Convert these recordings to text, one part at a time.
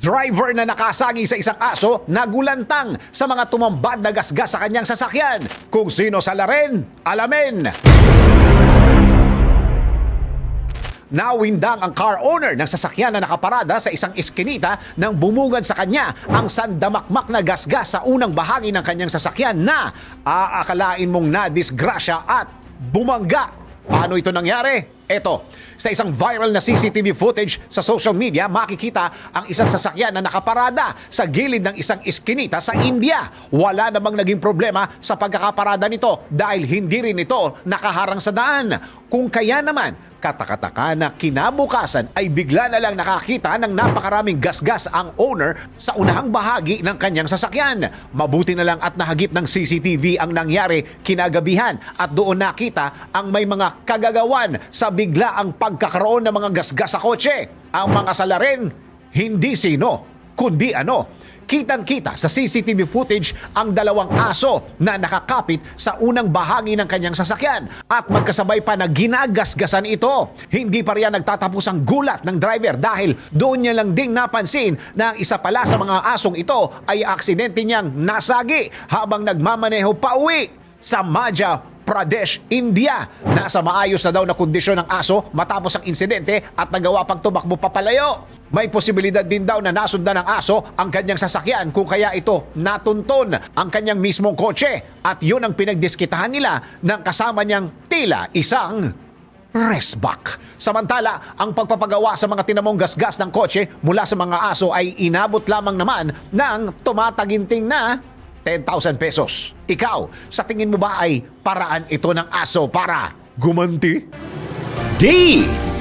Driver na nakasagi sa isang aso nagulantang sa mga tumambad na gasgas sa kanyang sasakyan. Kung sino sa laren, alamin. Nawindang ang car owner ng sasakyan na nakaparada sa isang iskinita nang bumugad sa kanya ang sandamakmak na gasgas sa unang bahagi ng kanyang sasakyan na aakalain mong nadisgrasya at bumangga. Paano ito nangyari? Eto, sa isang viral na CCTV footage sa social media, makikita ang isang sasakyan na nakaparada sa gilid ng isang iskinita sa India. Wala namang naging problema sa pagkakaparada nito dahil hindi rin ito nakaharang sa daan. Kung kaya naman, katakataka na kinabukasan ay bigla na lang nakakita ng napakaraming gasgas ang owner sa unahang bahagi ng kanyang sasakyan. Mabuti na lang at nahagip ng CCTV ang nangyari kinagabihan at doon nakita ang may mga kagagawan sa bigla ang pagkakaroon ng mga gasgas sa kotse. Ang mga salarin, hindi sino, kundi ano. Kitang-kita sa CCTV footage ang dalawang aso na nakakapit sa unang bahagi ng kanyang sasakyan at magkasabay pa na ginagasgasan ito. Hindi pa riyan nagtatapos ang gulat ng driver dahil doon niya lang ding napansin na ang isa pala sa mga asong ito ay aksidente niyang nasagi habang nagmamaneho pa uwi sa Madhya Pradesh, India. Nasa maayos na daw na kondisyon ng aso matapos ang insidente at nagawa pang tumakbo papalayo. May posibilidad din daw na nasundan ng aso ang kanyang sasakyan kung kaya ito natunton ang kanyang mismong kotse. At yun ang pinagdiskitahan nila ng kasama niyang tila isang restback. Samantala, ang pagpapagawa sa mga tinamong gasgas ng kotse mula sa mga aso ay inabot lamang naman ng tumataginting na 10,000 pesos. Ikaw, sa tingin mo ba ay paraan ito ng aso para gumanti? DWIZ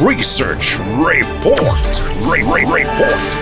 Research Report. Re- Re- Report.